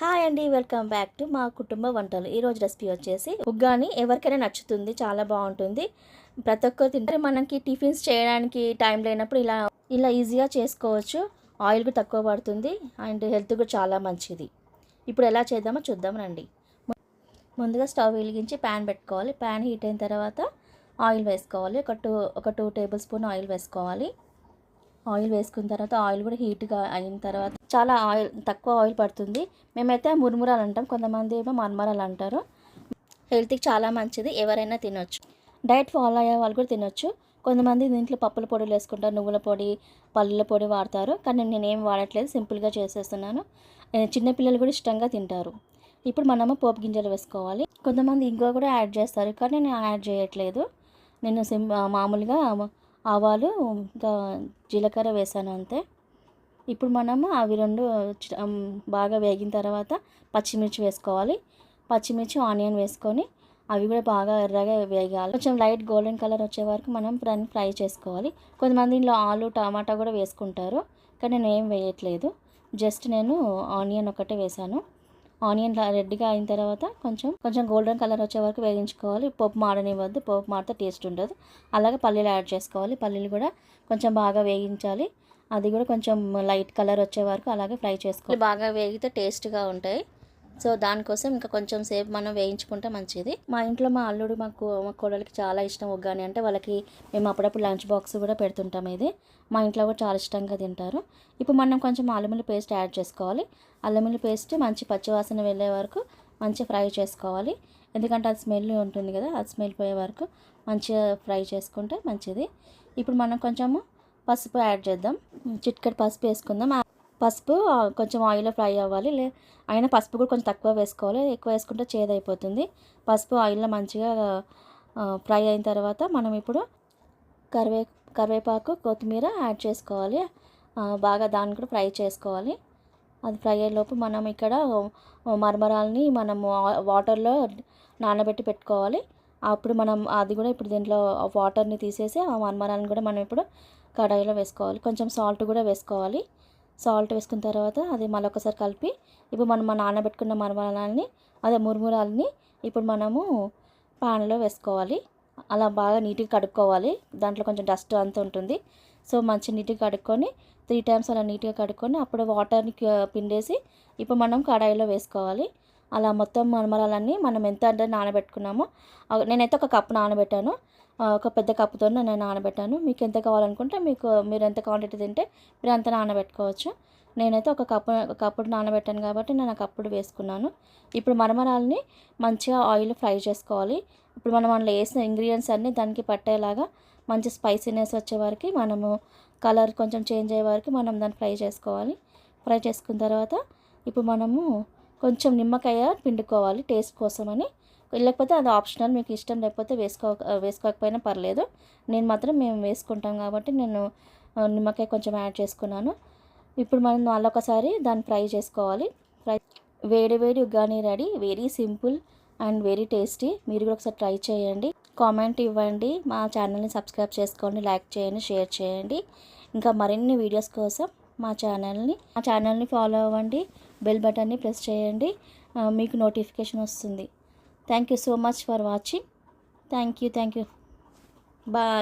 Hi అండి welcome back to మా కుటుంబ వంటలు. ఈరోజు రెసిపీ వచ్చేసి ఉగ్గాని ఎవరికైనా నచ్చుతుంది చాలా బాగుంటుంది. ప్రతి ఒక్కరు తింటే మనకి టిఫిన్స్ చేయడానికి టైం లేనప్పుడు ఇలా ఇలా ఈజీగా చేసుకోవచ్చు. ఆయిల్ కూడా తక్కువ పడుతుంది అండ్ హెల్త్ కూడా చాలా మంచిది. ఇప్పుడు ఎలా చేద్దామో చూద్దాం రండి. ముందుగా స్టవ్ వెలిగించి ప్యాన్ పెట్టుకోవాలి. ప్యాన్ హీట్ అయిన తర్వాత ఆయిల్ వేసుకోవాలి. ఒక టూ ఒక టూ టేబుల్ స్పూన్ ఆయిల్ వేసుకోవాలి. ఆయిల్ వేసుకున్న తర్వాత ఆయిల్ కూడా హీట్గా అయిన తర్వాత చాలా ఆయిల్ తక్కువ ఆయిల్ పడుతుంది. మేమైతే మురుమురాలు అంటాం. కొంతమంది ఏమో మర్మరాలు అంటారు. హెల్త్కి చాలా మంచిది. ఎవరైనా తినొచ్చు. డైట్ ఫాలో అయ్యే వాళ్ళు కూడా తినొచ్చు. కొంతమంది దీంట్లో పప్పుల పొడులు వేసుకుంటారు. నువ్వుల పొడి పల్లీల పొడి వాడతారు. కానీ నేను ఏం వాడట్లేదు. సింపుల్గా చేసేస్తున్నాను. చిన్నపిల్లలు కూడా ఇష్టంగా తింటారు. ఇప్పుడు మనము పోపు గింజలు వేసుకోవాలి. కొంతమంది ఇంకో కూడా యాడ్ చేస్తారు. కానీ నేను యాడ్ చేయట్లేదు. నేను సిం మామూలుగా ఆవాలు ఇంకా జీలకర్ర వేసాను అంతే. ఇప్పుడు మనము అవి రెండు బాగా వేగిన తర్వాత పచ్చిమిర్చి వేసుకోవాలి. పచ్చిమిర్చి ఆనియన్ వేసుకొని అవి కూడా బాగా ఎర్రగా వేగాలి. కొంచెం లైట్ గోల్డెన్ కలర్ వచ్చే వరకు మనం దాన్ని ఫ్రై చేసుకోవాలి. కొంతమంది ఇంట్లో ఆలు టమాటా కూడా వేసుకుంటారు. కానీ నేను ఏం వేయట్లేదు. జస్ట్ నేను ఆనియన్ ఒకటే వేసాను. ఆనియన్ రెడ్గా అయిన తర్వాత కొంచెం కొంచెం గోల్డెన్ కలర్ వచ్చే వరకు వేగించుకోవాలి. పోపు మాడనివ్వద్దు పోపు మాడితే టేస్ట్ ఉండదు. అలాగే పల్లీలు యాడ్ చేసుకోవాలి. పల్లీలు కూడా కొంచెం బాగా వేగించాలి. అది కూడా కొంచెం లైట్ కలర్ వచ్చే వరకు అలాగే ఫ్రై చేసుకోవాలి. బాగా వేగితే టేస్ట్గా ఉంటాయి. సో దానికోసం ఇంకా కొంచెం సేపు మనం వేయించుకుంటే మంచిది. మా ఇంట్లో మా అల్లుడు మాకు మా కోడలికి చాలా ఇష్టం ఉగ్గాని అంటే వాళ్ళకి మేము అప్పుడప్పుడు లంచ్ బాక్స్ కూడా పెడుతుంటాం ఇది. మా ఇంట్లో కూడా చాలా ఇష్టంగా తింటారు. ఇప్పుడు మనం కొంచెం అల్లం పేస్ట్ యాడ్ చేసుకోవాలి. అల్లం పేస్ట్ మంచి పచ్చివాసన వెళ్ళే వరకు మంచిగా ఫ్రై చేసుకోవాలి. ఎందుకంటే అది స్మెల్ ఉంటుంది కదా అది స్మెల్ పోయే వరకు మంచిగా ఫ్రై చేసుకుంటే మంచిది. ఇప్పుడు మనం కొంచెము పసుపు యాడ్ చేద్దాం. చిట్కటి పసుపు వేసుకుందాం. పసుపు కొంచెం ఆయిల్లో ఫ్రై అవ్వాలి. లే అయినా పసుపు కూడా కొంచెం తక్కువ వేసుకోవాలి. ఎక్కువ వేసుకుంటే చేదైపోతుంది. పసుపు ఆయిల్లో మంచిగా ఫ్రై అయిన తర్వాత మనం ఇప్పుడు కరివే కరివేపాకు కొత్తిమీర యాడ్ చేసుకోవాలి. బాగా దాన్ని కూడా ఫ్రై చేసుకోవాలి. అది ఫ్రై అయ్యేలోపు మనం ఇక్కడ మరమరాలని మనము వాటర్లో నానబెట్టి పెట్టుకోవాలి. అప్పుడు మనం అది కూడా ఇప్పుడు దీంట్లో వాటర్ని తీసేసి ఆ మరమరాలను కూడా మనం ఇప్పుడు కడాయిలో వేసుకోవాలి. కొంచెం సాల్ట్ కూడా వేసుకోవాలి. సాల్ట్ వేసుకున్న తర్వాత అది మళ్ళీ ఒకసారి కలిపి ఇప్పుడు మనం మన నానబెట్టుకున్న మరమరాలని అదే మురుమురాలని ఇప్పుడు మనము పాన్లో వేసుకోవాలి. అలా బాగా నీట్గా కడుక్కోవాలి. దాంట్లో కొంచెం డస్ట్ అంతా ఉంటుంది. సో మంచి నీట్గా కడుక్కొని త్రీ టైమ్స్ అలా నీట్గా కడుక్కొని అప్పుడు వాటర్ని పిండేసి ఇప్పుడు మనం కడాయిలో వేసుకోవాలి. అలా మొత్తం మరమరాలన్నీ మనం ఎంత అంటే నానబెట్టుకున్నామో నేనైతే ఒక కప్పు నానబెట్టాను. ఒక పెద్ద కప్పుతో నేను నానబెట్టాను. మీకు ఎంత కావాలనుకుంటే మీకు మీరు ఎంత క్వాంటిటీ తింటే మీరు అంత నానబెట్టుకోవచ్చు. నేనైతే ఒక కప్పు కప్పుడు నానబెట్టాను కాబట్టి నేను ఆ కప్పుడు వేసుకున్నాను. ఇప్పుడు మరమరాలని మంచిగా ఆయిల్ ఫ్రై చేసుకోవాలి. ఇప్పుడు మనం అందులో వేసిన ఇంగ్రీడియంట్స్ అన్నీ దానికి పట్టేలాగా మంచి స్పైసీనెస్ వచ్చే వరకు మనము కలర్ కొంచెం చేంజ్ అయ్యే వరకు మనం దాన్ని ఫ్రై చేసుకోవాలి. ఫ్రై చేసుకున్న తర్వాత ఇప్పుడు మనము కొంచెం నిమ్మకాయ పిండుకోవాలి టేస్ట్ కోసమని. లేకపోతే అది ఆప్షనల్ మీకు ఇష్టం లేకపోతే వేసుకో వేసుకోకపోయినా పర్లేదు. నేను మాత్రం మేము వేసుకుంటాం కాబట్టి నేను నిమ్మకాయ కొంచెం యాడ్ చేసుకున్నాను. ఇప్పుడు మనం మళ్ళీ ఒకసారి దాన్ని ఫ్రై చేసుకోవాలి. ఫ్రై వేడి వేడి uggani ready very simple and very tasty. మీరు కూడా ఒకసారి ట్రై చేయండి. కామెంట్ ఇవ్వండి. మా ఛానల్ని సబ్స్క్రైబ్ చేసుకోండి లైక్ చేయండి షేర్ చేయండి. ఇంకా మరిన్ని వీడియోస్ కోసం మా ఛానల్ని మా ఛానల్ని ఫాలో అవ్వండి. బెల్ బటన్ని ప్రెస్ చేయండి. మీకు నోటిఫికేషన్ వస్తుంది. thank you so much for watching. Thank you thank you. Bye.